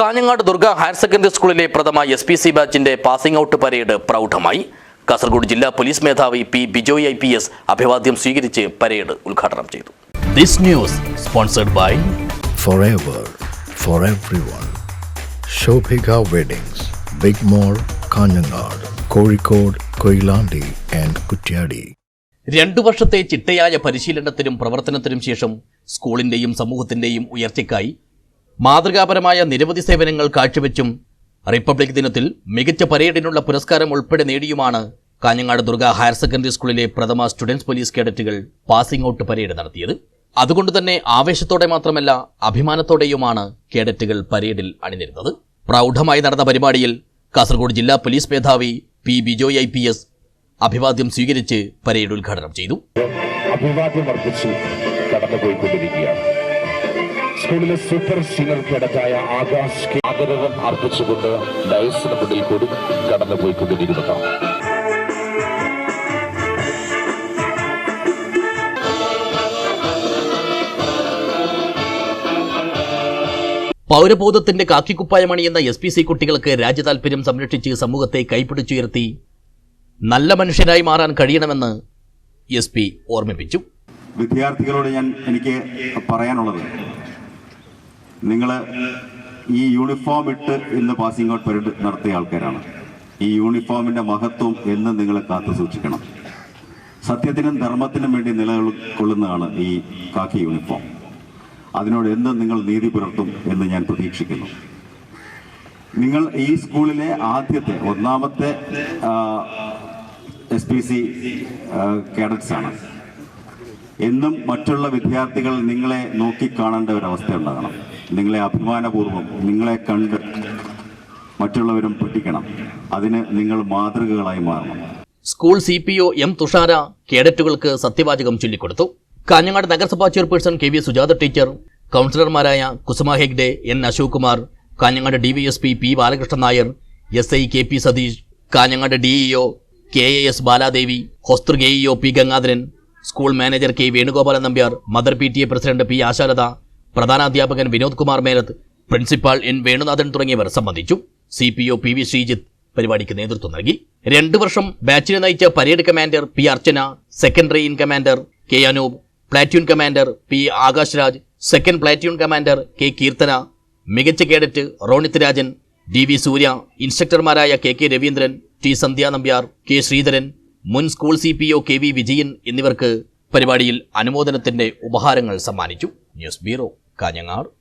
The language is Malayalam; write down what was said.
കാഞ്ഞങ്ങാട് ദുർഗ ഹയർ സെക്കൻഡറി സ്കൂളിലെ പ്രഥമ എസ് പി സി ബാച്ചിന്റെ പാസിംഗ് ഔട്ട് പരേഡ് പ്രൗഢമായി. കാസർഗോഡ് ജില്ലാ പോലീസ് മേധാവി P Bijoy I P S അഭിവാദ്യം സ്വീകരിച്ച് പരേഡ് ഉദ്ഘാടനം ചെയ്തു. This news sponsored by forever for everyone. Shobhika Weddings, Big mall Kanhangad Kozhikode Koilandi and Kuttiadi രണ്ടു വർഷത്തെ ചിട്ടയായ പരിശീലനത്തിനും പ്രവർത്തനത്തിനും ശേഷം സ്കൂളിന്റെയും സമൂഹത്തിന്റെയും ഉയർച്ചയ്ക്കായി മാതൃകാപരമായ നിരവധി സേവനങ്ങൾ കാഴ്ചവെച്ചും റിപ്പബ്ലിക് ദിനത്തിൽ മികച്ച പരേഡിനുള്ള പുരസ്കാരം ഉൾപ്പെടെ നേടിയുമാണ് കാഞ്ഞങ്ങാട് ദുർഗ ഹയർ സെക്കൻഡറി സ്കൂളിലെ പ്രഥമ സ്റ്റുഡൻസ് പോലീസ് കേഡറ്റുകൾ പാസിംഗ് ഔട്ട് പരേഡ് നടത്തിയത്. അതുകൊണ്ട് തന്നെ ആവേശത്തോടെ മാത്രമല്ല അഭിമാനത്തോടെയുമാണ് കേഡറ്റുകൾ പരേഡിൽ അണിനിരുന്നത്. പ്രൗഢമായി നടന്ന പരിപാടിയിൽ കാസർഗോഡ് ജില്ലാ പോലീസ് മേധാവി P Bijoy I P S അഭിവാദ്യം സ്വീകരിച്ച് പരേഡ് ഉദ്ഘാടനം ചെയ്തു. അഭിവാദ്യം കടന്നുപോയിക്കൊണ്ടിരിക്കുകയാണ്. സ്കൂളിലെ സൂപ്പർ സീനിയർ കേഡറ്റായ ആകാശ് കെ ആദരവ് അർപ്പിച്ചുകൊണ്ട് ഡയസിന് മുന്നിൽ കൂടി കടന്നുപോയിക്കൊണ്ടിരിക്കുന്നതാണ് പൗരബോധത്തിന്റെ കാക്കിക്കുപ്പായമണിയുന്ന എസ് പി സി കുട്ടികൾക്ക് രാജ്യതാൽപര്യം സംരക്ഷിച്ച് സമൂഹത്തെ കൈപിടിച്ചുയർത്തി നല്ല മനുഷ്യരായി മാറാൻ കഴിയണമെന്ന് എസ് പി ഓർമ്മിപ്പിച്ചു. വിദ്യാർത്ഥികളോട് ഞാൻ എനിക്ക് പറയാനുള്ളത് നിങ്ങൾ ഈ യൂണിഫോം ഇട്ട് ഇന്ന് പാസിംഗ് ഔട്ട് പരേഡ് നടത്തിയ ആൾക്കാരാണ്. ഈ യൂണിഫോമിന്റെ മഹത്വം എന്ന് നിങ്ങൾ കാത്തു സൂക്ഷിക്കണം. സത്യത്തിനും ധർമ്മത്തിനും വേണ്ടി നിലകൊള്ളുന്നതാണ് ഈ കാക്കി യൂണിഫോം അതിനോട് എന്നും നിങ്ങൾ നീതി പുലർത്തും എന്ന് ഞാൻ പ്രതീക്ഷിക്കുന്നു. നിങ്ങൾ ഈ സ്കൂളിലെ ആദ്യത്തെ ഒന്നാമത്തെ എസ് പി സി കേഡറ്റ്സ് ആണ്. എന്നും മറ്റുള്ള വിദ്യാർത്ഥികൾ നിങ്ങളെ നോക്കിക്കാണേണ്ട അവസ്ഥ ഉണ്ടാകണം. നിങ്ങളെ അഭിമാനപൂർവം നിങ്ങളെ കണ്ട് മറ്റുള്ളവരും പഠിക്കണം. അതിന് നിങ്ങൾ മാതൃകകളായി മാറണം. School C P O M Thushara കേഡറ്റുകൾക്ക് സത്യവാചകം ചൊല്ലിക്കൊടുത്തു. കാഞ്ഞങ്ങാട് നഗരസഭാ chairperson K V Sujatha teacher കൗൺസിലർമാരായ Kusuma Hegde N Ashok Kumar Kanhangad D V S P P Balakrishnan Nair S I K P Satheesh Kanhangad DEO K A S Baladevi Hosdurg K EO P Gangadharan school manager K Venugopalan Nambiar mother P T A president P Ashalatha പ്രധാനാധ്യാപകൻ Vinod Kumar Menath principal N Venunathan തുടങ്ങിയവർ സംബന്ധിച്ചു. C P O P V Sreejith പരിപാടിക്ക് നേതൃത്വം നൽകി. രണ്ടു വർഷം ബാച്ചിനെ നയിച്ച parade commander P Archana secondary in commander K Anoop platoon commander P Akash Raj second platoon commander K Keerthana മികച്ച cadet Ronith Rajan D V Surya ഇൻസ്ട്രക്ടർമാരായ K K Raveendran T Sandhya Nambiar K Sreedharan മുൻ school C P O K V Vijayan എന്നിവർക്ക് പരിപാടിയിൽ അനുമോദനത്തിന്റെ ഉപഹാരങ്ങൾ സമ്മാനിച്ചു. News bureau Kanhangad.